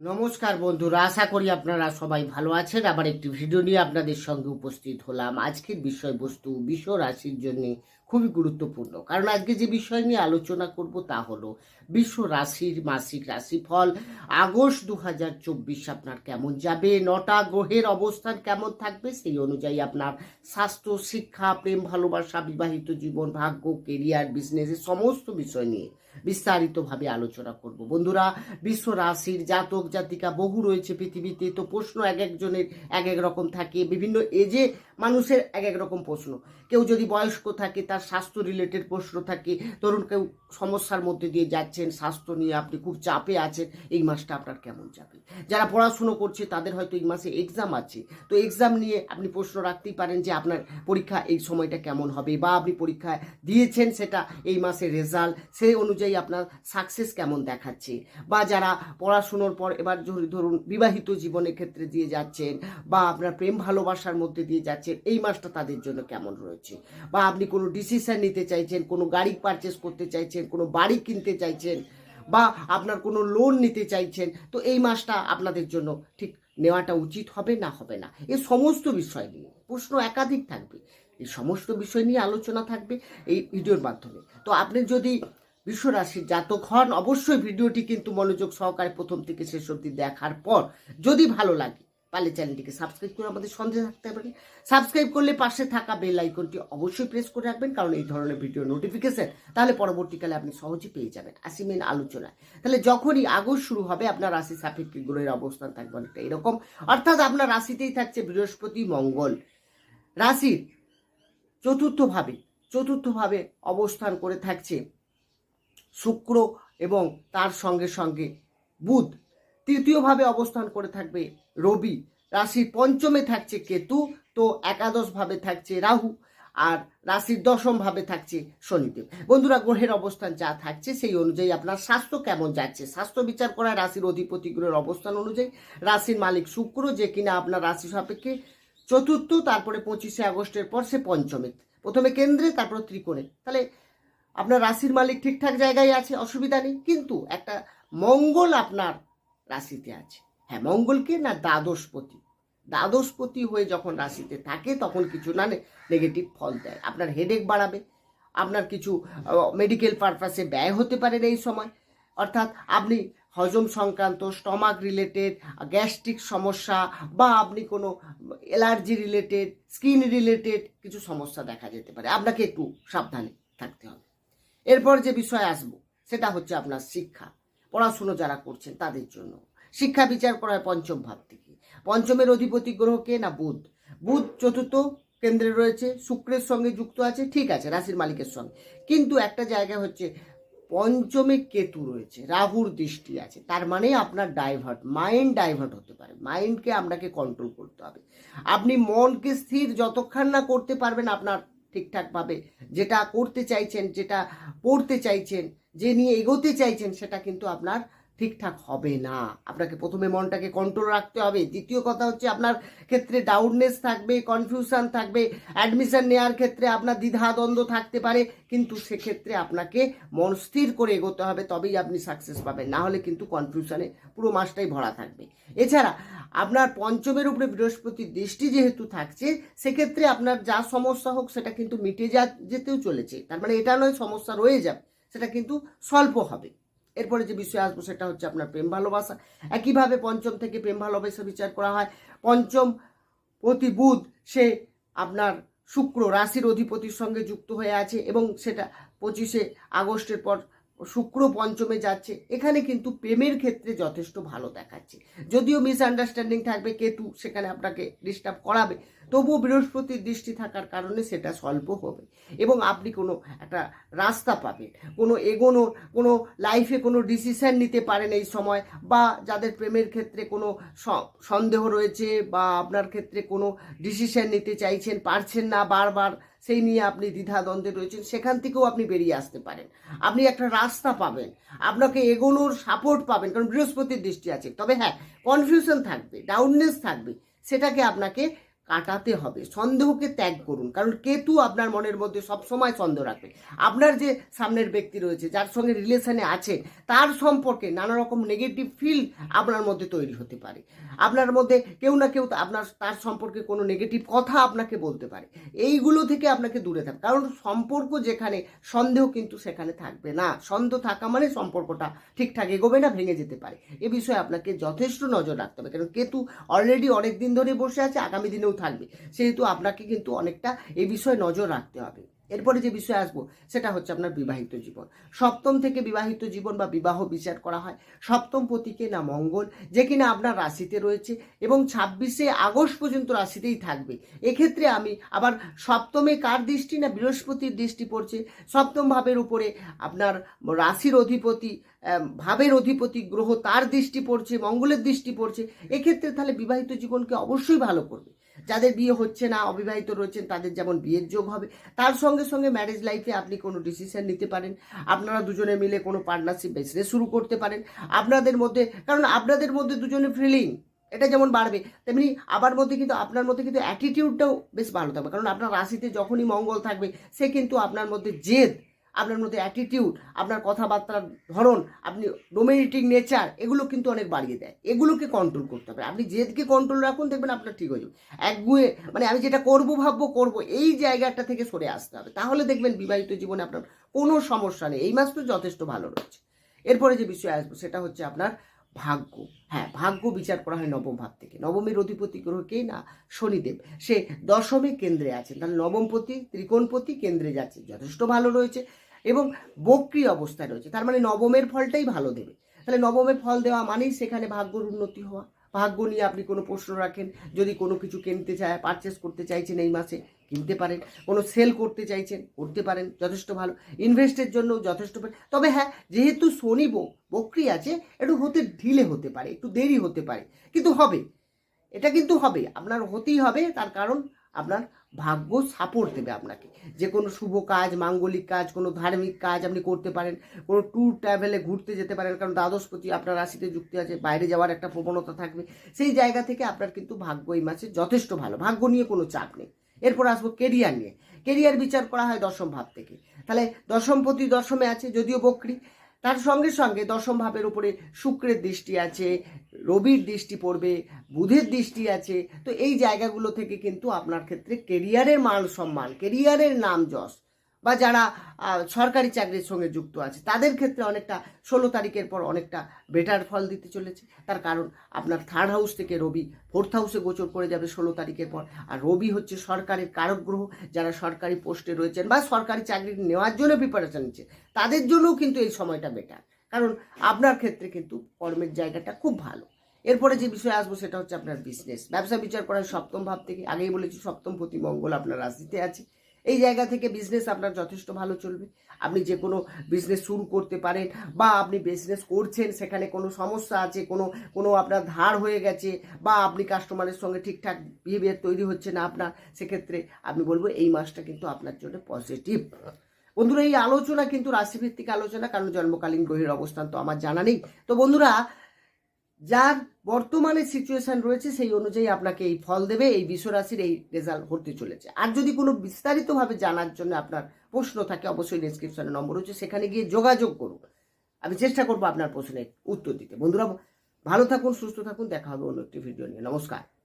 নমস্কার বন্ধুরা, আশা করি আপনারা সবাই ভালো আছেন। আবার একটি ভিডিও নিয়ে আপনাদের সঙ্গে উপস্থিত হলাম। আজকের বিষয়বস্তু বিশ্ব রাশির জন্য খুবই গুরুত্বপূর্ণ। কারণ আজকে যে বিষয় নিয়ে আলোচনা করব তা হলো বিশ্ব রাশির মাসিক রাশিফল। আগস্ট দু হাজার চব্বিশ আপনার কেমন যাবে? নটা গ্রহের অবস্থান কেমন থাকবে? সেই অনুযায়ী আপনার স্বাস্থ্য, শিক্ষা, প্রেম, ভালোবাসা, বিবাহিত জীবন, ভাগ্য কেরিয়ার বিজনেসের সমস্ত বিষয় নিয়ে বিস্তারিতভাবে আলোচনা করব। বন্ধুরা, বিশ্ব রাশির জাতক, জাতিকা বহু রয়েছে পৃথিবীতে, তো প্রশ্ন এক একজনের এক এক রকম থাকে। বিভিন্ন এজে মানুষের এক এক রকম প্রশ্ন। কেউ যদি বয়স্ক থাকে, তার স্বাস্থ্য রিলেটেড প্রশ্ন থাকে। ধরুন কেউ সমস্যার মধ্যে দিয়ে যাচ্ছেন, স্বাস্থ্য নিয়ে আপনি খুব চাপে আছেন, এই মাসটা আপনার কেমন যাবে? যারা পড়াশুনো করছে, তাদের হয়তো এই মাসে এক্সাম আছে। তো এক্সাম নিয়ে আপনি প্রশ্ন রাখতেই পারেন যে আপনার পরীক্ষা এই সময়টা কেমন হবে, বা আপনি পরীক্ষা দিয়েছেন সেটা এই মাসের রেজাল্ট সেই অনুযায়ী আপনার সাকসেস কেমন দেখাচ্ছে? বা যারা পড়াশুনোর পর এবার ধরুন- ধরুন বিবাহিত জীবনের ক্ষেত্রে দিয়ে যাচ্ছেন বা আপনার প্রেম ভালোবাসার মধ্যে দিয়ে যাচ্ছেন, এই মাসটা তাদের জন্য কেমন রয়েছে? বা আপনি কোনো ডিসিশন নিতে চাইছেন, কোনো গাড়ি পারচেস করতে চাইছেন, কোনো বাড়ি কিনতে চাইছেন বা আপনার কোনো লোন নিতে চাইছেন, তো এই মাসটা আপনাদের জন্য ঠিক নেওয়াটা উচিত হবে না হবে না? এই সমস্ত বিষয় নিয়ে প্রশ্ন একাধিক থাকবে। এই সমস্ত বিষয় নিয়ে আলোচনা থাকবে এই ভিডিওর মাধ্যমে। তো আপনি যদি বিশ্বরাশির জাতক হন, অবশ্যই ভিডিওটি কিন্তু মনোযোগ সহকারে প্রথম থেকে শেষ অবধি দেখার পর যদি ভালো লাগে পারলে চ্যানেলটিকে সাবস্ক্রাইব করে আমাদের সন্দেহ থাকতে পারেন। সাবস্ক্রাইব করলে পাশে থাকা বেল আইকনটি অবশ্যই প্রেস করে রাখবেন, কারণ এই ধরনের ভিডিও নোটিফিকেশন তাহলে পরবর্তীকালে আপনি সহজেই পেয়ে যাবেন। আসি মেন আলোচনায়। তাহলে যখনই আগস্ট শুরু হবে, আপনার রাশি সাপেক্ষে গ্রহের অবস্থান থাকবে অনেকটা এরকম। অর্থাৎ আপনার রাশিতেই থাকছে বৃহস্পতি, মঙ্গল। রাশির চতুর্থভাবে চতুর্থভাবে অবস্থান করে থাকছে শুক্র এবং তার সঙ্গে সঙ্গে বুধ। তৃতীয়ভাবে অবস্থান করে থাকবে রবি। রাশির পঞ্চমে থাকছে কেতু, তো একাদশ ভাবে থাকছে রাহু আর রাশির দশম ভাবে থাকছে শনিদেব। বন্ধুরা, গ্রহের অবস্থান যা থাকছে সেই অনুযায়ী আপনার স্বাস্থ্য কেমন যাচ্ছে? স্বাস্থ্য বিচার করা রাশির অধিপতি গ্রহের অবস্থান অনুযায়ী রাশির মালিক শুক্র, যে কিনা আপনার রাশি সাপেক্ষে চতুর্থ, তারপরে পঁচিশে আগস্টের পর সে পঞ্চমে। প্রথমে কেন্দ্রে, তারপর ত্রিকোণে। তাহলে আপনার রাশির মালিক ঠিকঠাক জায়গায় আছে, অসুবিধা নেই, কিন্তু একটা মঙ্গল আপনার রাশিতে আছে। হ্যাঁ মঙ্গলকে না দ্বাদশপতি? দ্বাদশপতি হয়ে যখন রাশিতে থাকে, তখন কিছু না নেগেটিভ ফল দেয়। আপনার হেডেক বাড়াবে, আপনার কিছু মেডিকেল পারপাসে ব্যয় হতে পারে এই সময়। অর্থাৎ আপনি হজম সংক্রান্ত স্টমাক রিলেটেড গ্যাস্ট্রিক সমস্যা বা আপনি কোনো অ্যালার্জি রিলেটেড স্কিন রিলেটেড কিছু সমস্যা দেখা যেতে পারে। আপনাকে একটু সাবধানে থাকতে হবে। এরপর যে বিষয় আসব, সেটা হচ্ছে আপনার শিক্ষা। পড়াশুনো যারা করছেন, তাদের জন্য। শিক্ষা বিচার করা হয় পঞ্চম ভাব থেকে। পঞ্চমের অধিপতি গ্রহ কে না বুধ? বুধ চতুর্থ কেন্দ্রে রয়েছে, শুক্রের সঙ্গে যুক্ত আছে, ঠিক আছে, রাশির মালিকের সঙ্গে। কিন্তু একটা জায়গা হচ্ছে, পঞ্চমে কেতু রয়েছে, রাহুর দৃষ্টি আছে। তার মানে আপনার ডাইভার্ট মাইন্ড ডাইভার্ট হতে পারে। মাইন্ডকে আপনাকে কন্ট্রোল করতে হবে। আপনি মনকে স্থির যতক্ষণ না করতে পারবেন আপনার ঠিকঠাকভাবে যেটা করতে চাইছেন যেটা পড়তে চাইছেন যে নিয়ে এগোতে চাইছেন সেটা কিন্তু আপনার ঠিকঠাক হবে না। আপনাকে প্রথমে মনটাকে কন্ট্রোল রাখতে হবে। দ্বিতীয় কথা হচ্ছে আপনার ক্ষেত্রে ডাউটনেস থাকবে কনফিউশন থাকবে। অ্যাডমিশন নেওয়ার ক্ষেত্রে আপনার দ্বিধাদ্বন্দ্ব থাকতে পারে। কিন্তু সেক্ষেত্রে আপনাকে মন স্থির করে এগোতে হবে, তবেই আপনি সাকসেস পাবেন। না হলে কিন্তু কনফিউশনে পুরো মাসটাই ভরা থাকবে। এছাড়া আপনার পঞ্চমের উপরে বৃহস্পতির দৃষ্টি যেহেতু থাকছে, সেক্ষেত্রে আপনার যা সমস্যা হোক সেটা কিন্তু মিটে যা, যেতেও চলেছে। তার মানে এটা নয়, সমস্যা রয়ে যাবে, সেটা কিন্তু স্বল্প হবে। এরপরে যে বিষয় আসব সেটা হচ্ছে আপনার প্রেম ভালোবাসা। একইভাবে পঞ্চম থেকে প্রেম ভালোবাসা বিচার করা হয়। পঞ্চম প্রতি বুধ সে আপনার শুক্র রাশির অধিপতির সঙ্গে যুক্ত হয়ে আছে এবং সেটা পঁচিশে আগস্টের পর শুক্র পঞ্চমে যাচ্ছে, এখানে কিন্তু প্রেমের ক্ষেত্রে যথেষ্ট ভালো দেখাচ্ছে। যদিও মিসআন্ডারস্ট্যান্ডিং থাকবে, কেতু সেখানে আপনাকে ডিস্টার্ব করাবে, তবুও বৃহস্পতির দৃষ্টি থাকার কারণে সেটা স্বল্প হবে। এবং আপনি কোনো একটা রাস্তা পাবেন, কোনো এগোনোর কোনো লাইফে কোনো ডিসিশন নিতে পারেন এই সময়, বা যাদের প্রেমের ক্ষেত্রে কোনো সন্দেহ রয়েছে, বা আপনার ক্ষেত্রে কোনো ডিসিশন নিতে চাইছেন, পারছেন না বারবার সেই নিয়ে আপনি দ্বিধাদ্বন্দ্বে রয়েছেন, সেখান থেকেও আপনি বেরিয়ে আসতে পারেন। আপনি একটা রাস্তা পাবেন, আপনাকে এগোনোর সাপোর্ট পাবেন, কারণ বৃহস্পতির দৃষ্টি আছে। তবে হ্যাঁ কনফিউশন থাকবে ডাউননেস থাকবে, সেটাকে আপনাকে কাটাতে হবে। সন্দেহকে ত্যাগ করুন। কারণ কেতু আপনার মনের মধ্যে সবসময় সন্দেহ রাখবে। আপনার যে সামনের ব্যক্তি রয়েছে, যার সঙ্গে রিলেশনে আছেন তার সম্পর্কে নানা রকম নেগেটিভ ফিল আপনার মধ্যে তৈরি হতে পারে। আপনার মধ্যে কেউ না কেউ আপনার, তার সম্পর্কে কোনো নেগেটিভ কথা আপনাকে বলতে পারে। এইগুলো থেকে আপনাকে দূরে থাক। কারণ সম্পর্ক যেখানে, সন্দেহ কিন্তু সেখানে থাকবে না। সন্দেহ থাকা মানে সম্পর্কটা ঠিকঠাক এগোবে না, ভেঙে যেতে পারে। এ বিষয়ে আপনাকে যথেষ্ট নজর রাখতে হবে। কারণ কেতু অলরেডি অনেক দিন ধরে বসে আছে। আগামী দিনেও থাকবে। সেহেতু আপনাকে কিন্তু অনেকটা এই বিষয়ে নজর রাখতে হবে। এরপরে যে বিষয়ে আসব, সেটা হচ্ছে আপনার বিবাহিত জীবন। সপ্তম থেকে বিবাহিত জীবন বা বিবাহ বিচার করা হয়। সপ্তম পতিকে না মঙ্গল, যে কিনা আপনার রাশিতে রয়েছে এবং ছাব্বিশে আগস্ট পর্যন্ত রাশিতেই থাকবে। এক্ষেত্রে আমি আবার সপ্তমে কার দৃষ্টি না বৃহস্পতির দৃষ্টি পড়ছে? সপ্তম ভাবের উপরে আপনার রাশির অধিপতি ভাবের অধিপতি গ্রহ তার দৃষ্টি পড়ছে, মঙ্গলের দৃষ্টি পড়ছে। এক্ষেত্রে তাহলে বিবাহিত জীবনকে অবশ্যই ভালো করবে। যাদের বিয়ে হচ্ছে না, অবিবাহিত রয়েছেন, তাদের যেমন বিয়ের যোগ হবে, তার সঙ্গে সঙ্গে ম্যারেজ লাইফে আপনি কোনো ডিসিশন নিতে পারেন। আপনারা দুজনে মিলে কোনো পার্টনারশিপ বিজনেস শুরু করতে পারেন। আপনাদের মধ্যে, কারণ আপনাদের মধ্যে দুজনে ফিলিং এটা যেমন বাড়বে, তেমনি আবার মধ্যে কিন্তু, আপনার মধ্যে কিন্তু অ্যাটিটিউডটাও বেশ ভালো থাকবে। কারণ আপনার রাশিতে যখনই মঙ্গল থাকবে, সে কিন্তু আপনার মধ্যে জেদ আপনার মধ্যে অ্যাটিটিউড আপনার কথাবার্তার ধরন, আপনি ডোমিনেটিং নেচার এগুলো কিন্তু অনেক বাড়িয়ে দেয়। এগুলোকে কন্ট্রোল করতে হবে। আপনি জেদকে কন্ট্রোল রাখুন, দেখবেন আপনার ঠিক হয়ে যাবে। একগুয়ে মানে আমি যেটা করব, ভাববো, করব, এই জায়গাটা থেকে সরে আসতে হবে। তাহলে দেখবেন বিবাহিত জীবনে আপনার কোনো সমস্যা নেই। এই মাস তো যথেষ্ট ভালো রয়েছে। এরপরে যে বিষয় আসব, সেটা হচ্ছে আপনার ভাগ্য। হ্যাঁ ভাগ্য বিচার করা হয় নবম ভাব থেকে। নবমের অধিপতি গ্রহ কে না? শনিদেব। সে দশমে কেন্দ্রে আছেন তাহলে নবমপতি, ত্রিকোণপতি কেন্দ্রে যাচ্ছে। যথেষ্ট ভালো রয়েছে। এবং বক্রি অবস্থায় রয়েছে। তার মানে নবমের ফলটাই ভালো দেবে। তাহলে নবমের ফল দেওয়া মানেই সেখানে ভাগ্যর উন্নতি হওয়া। ভাগ্য নিয়ে আপনি কোনো প্রশ্ন রাখেন, যদি কোনো কিছু কিনতে চায় পারচেস করতে চাইছেন এই মাসে, কিনতে পারেন। কোনো সেল করতে চাইছেন, করতে পারেন, যথেষ্ট ভালো। ইনভেস্টের জন্য যথেষ্ট তবে হ্যাঁ যেহেতু শনি বক্রি আছে, একটু হতে ঢিলে হতে পারে, একটু দেরি হতে পারে। কিন্তু হবে। এটা কিন্তু হবে। আপনার হতেই হবে, তার কারণ আপনার ভাগ্য সাপোর্ট দেবে আপনাকে। যে কোনো শুভ কাজ, মাঙ্গলিক কাজ, কোনো ধার্মিক কাজ আপনি করতে পারেন, কোনো ট্যুর ট্রাভেলে ঘুরতে যেতে পারেন, কারণ দ্বাদশপতি আপনার রাশিতে যুক্তি আছে, বাইরে যাওয়ার একটা প্রবণতা থাকবে। সেই জায়গা থেকে আপনার কিন্তু ভাগ্য এই মাসে যথেষ্ট ভালো। ভাগ্য নিয়ে কোনো চাপ নেই। এরপর আসব কেরিয়ার নিয়ে। কেরিয়ার বিচার করা হয় দশম ভাব থেকে। তাহলে দশমপতি দশমে আছে, যদিও বকরি। তার সঙ্গে সঙ্গে দশম ভাবের উপরে শুক্রের দৃষ্টি আছে, রবির দৃষ্টি পড়বে, বুধের দৃষ্টি আছে। তো এই জায়গাগুলো থেকে কিন্তু আপনার ক্ষেত্রে কেরিয়ারের মান সম্মান কেরিয়ারের নাম যশ। বা যারা সরকারি চাকরির সঙ্গে যুক্ত আছে, তাদের ক্ষেত্রে অনেকটা ষোলো তারিখের পর অনেকটা বেটার ফল দিতে চলেছে। তার কারণ আপনার থার্ড হাউস থেকে রবি ফোর্থ হাউসে গোচর করে যাবে ষোলো তারিখের পর। আর রবি হচ্ছে সরকারের কারক গ্রহ, যারা সরকারি পোস্টে রয়েছেন বা সরকারি চাকরি নেওয়ার জন্য প্রিপারেশন নিচ্ছে, তাদের জন্যও কিন্তু এই সময়টা বেটার কারণ আপনার ক্ষেত্রে কিন্তু কর্মের জায়গাটা খুব ভালো। এরপরে যে বিষয়ে আসব সেটা হচ্ছে আপনার বিজনেস ব্যবসা বিচার করার সপ্তম ভাব থেকে, আগেই বলেছি সপ্তম প্রতি মঙ্গল আপনার রাশিতে আছে। এই জায়গা থেকে বিজনেস আপনার যথেষ্ট ভালো চলবে। আপনি যে কোনো বিজনেস শুরু করতে পারেন বা আপনি বিজনেস করছেন, সেখানে কোনো সমস্যা আছে, কোনো কোনো আপনার ধার হয়ে গেছে বা আপনি কাস্টমারের সঙ্গে ঠিকঠাক বিহেভিয়ার তৈরি হচ্ছে না আপনার, সেক্ষেত্রে আমি বলব এই মাসটা কিন্তু আপনার জন্য পজিটিভ বন্ধুরা, এই আলোচনা কিন্তু রাশিভিত্তিক আলোচনা, কারণ জন্মকালীন গ্রহের অবস্থান তো আমার জানা নেই। তো বন্ধুরা যার বর্তমানে সিচুয়েশন রয়েছে, সেই অনুযায়ী আপনাকে এই ফল দেবে, এই বিশ্বরাশির এই রেজাল্ট হতে চলেছে। আর যদি কোনো বিস্তারিতভাবে জানার জন্য আপনার প্রশ্ন থাকে, অবশ্যই ডিসক্রিপশনে নম্বর হচ্ছে সেখানে গিয়ে যোগাযোগ করুন। আমি চেষ্টা করব আপনার প্রশ্নের উত্তর দিতে। বন্ধুরা, ভালো থাকুন, সুস্থ থাকুন, দেখা হবে অন্য একটি ভিডিও নিয়ে। নমস্কার।